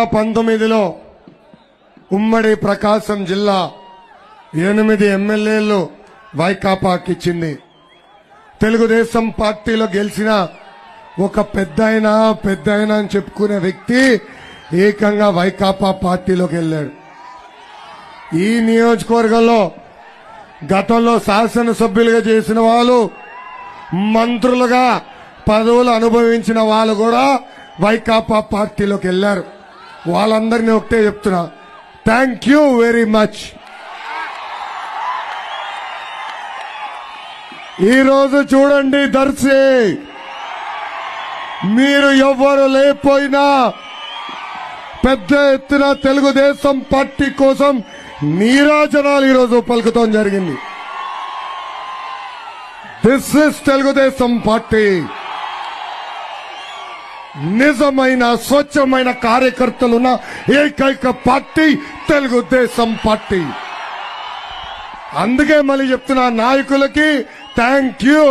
వేల పంతొమ్మిదిలో ఉమ్మడి ప్రకాశం జిల్లా ఎనిమిది ఎమ్మెల్యేలు వైకాపాకి ఇచ్చింది. తెలుగుదేశం పార్టీలో గెలిచిన ఒక పెద్దాయన పెద్దాయన అని చెప్పుకునే వ్యక్తి ఏకంగా వైకాపా పార్టీలోకి వెళ్ళాడు. ఈ నియోజకవర్గంలో గతంలో శాసనసభ్యులుగా చేసిన వాళ్ళు మంత్రులుగా పదవులు అనుభవించిన వాళ్ళు కూడా వైకాపా పార్టీలోకి వెళ్ళారు. వాళ్ళందరినీ ఒకటే చెప్తున్నా. థ్యాంక్ యూ వెరీ మచ్ ఈరోజు చూడండి దర్శి. మీరు ఎవ్వరు లేకపోయినా పెద్ద ఎత్తున తెలుగుదేశం పార్టీ కోసం నీరాజనాలు ఈరోజు పలుకుతాం జరిగింది. This is Telugu Desam party. నిజమైన స్వచ్ఛమైన కార్యకర్తలున్న ఏకైక పార్టీ తెలుగుదేశం పార్టీ. అందుకే మళ్ళీ చెప్తున్నా నాయకులకి థ్యాంక్ యూ